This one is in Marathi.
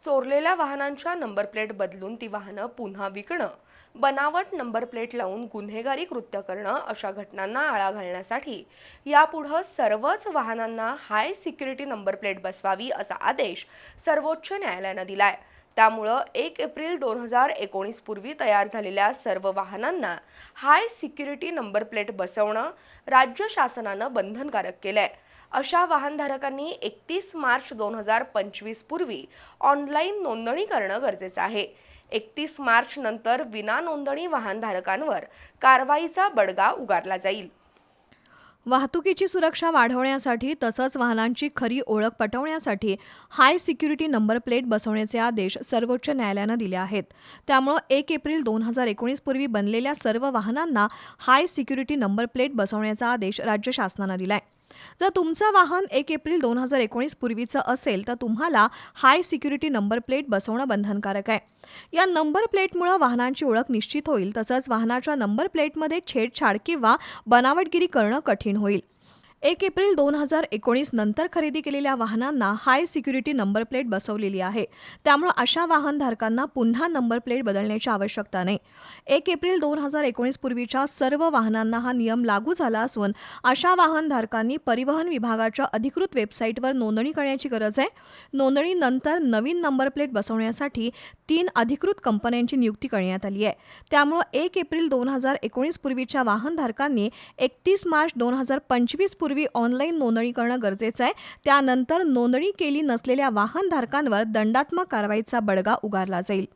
चोरलेल्या वाहनांच्या नंबर प्लेट बदलून ती वाहनं पुन्हा विकणं बनावट नंबर प्लेट लावून गुन्हेगारी कृत्य करणं अशा घटनांना आळा घालण्यासाठी यापुढं सर्वच वाहनांना हाय सिक्युरिटी नंबर प्लेट बसवावी असा आदेश सर्वोच्च न्यायालयानं दिलाय. त्यामुळं एक एप्रिल दोन हजार एकोणीस पूर्वी तयार झालेल्या सर्व वाहनांना हाय सिक्युरिटी नंबर प्लेट बसवणं राज्य शासनानं बंधनकारक केलं आहे अशा वाहनधारकांनी एकतीस मार्च दोन हजार पंचवीस पूर्वी ऑनलाईन नोंदणी करणं गरजेचं आहे. एकतीस मार्च नंतर विना नोंदणी वाहनधारकांवर कारवाईचा बडगा उगारला जाईल. वाहतुकीची सुरक्षा वाढवण्यासाठी तसंच वाहनांची खरी ओळख पटवण्यासाठी हाय सिक्युरिटी नंबर प्लेट बसवण्याचे आदेश सर्वोच्च न्यायालयानं दिले आहेत. त्यामुळं एक एप्रिल दोन हजार एकोणीस पूर्वी बनलेल्या सर्व वाहनांना हाय सिक्युरिटी नंबर प्लेट बसवण्याचा आदेश राज्य शासनानं दिलाय. जर तुमचं वाहन एक एप्रिल दोन हजार एकोणीस पूर्वीचं असेल तर तुम्हाला हाय सिक्युरिटी नंबर प्लेट बसवणं बंधनकारक आहे. या नंबर प्लेटमुळं वाहनांची ओळख निश्चित होईल तसंच वाहनाच्या नंबर प्लेटमध्ये छेडछाड किंवा बनावटगिरी करणं कठीण होईल. एक एप्रिल दोन हजार एकोणीस नंतर खरेदी केलेल्या वाहनांना हाय सिक्युरिटी नंबर प्लेट बसवलेली आहे. त्यामुळे अशा वाहनधारकांना पुन्हा नंबर प्लेट बदलण्याची आवश्यकता नाही. एक एप्रिल दोन हजार एकोणीस पूर्वीच्या सर्व वाहनांना हा नियम लागू झाला असून अशा वाहनधारकांनी परिवहन विभागाच्या अधिकृत वेबसाईटवर नोंदणी करण्याची गरज आहे. नोंदणीनंतर नवीन नंबर प्लेट बसवण्यासाठी तीन अधिकृत कंपन्यांची नियुक्ती करण्यात आली आहे. त्यामुळं एक एप्रिल दोन हजार एकोणीस पूर्वीच्या वाहनधारकांनी एकतीस मार्च दोन हजार पंचवीस पूर्वी ऑनलाईन नोंदणी करणं गरजेचं आहे. त्यानंतर नोंदणी केली नसलेल्या वाहनधारकांवर दंडात्मक कारवाईचा बडगा उगारला जाईल.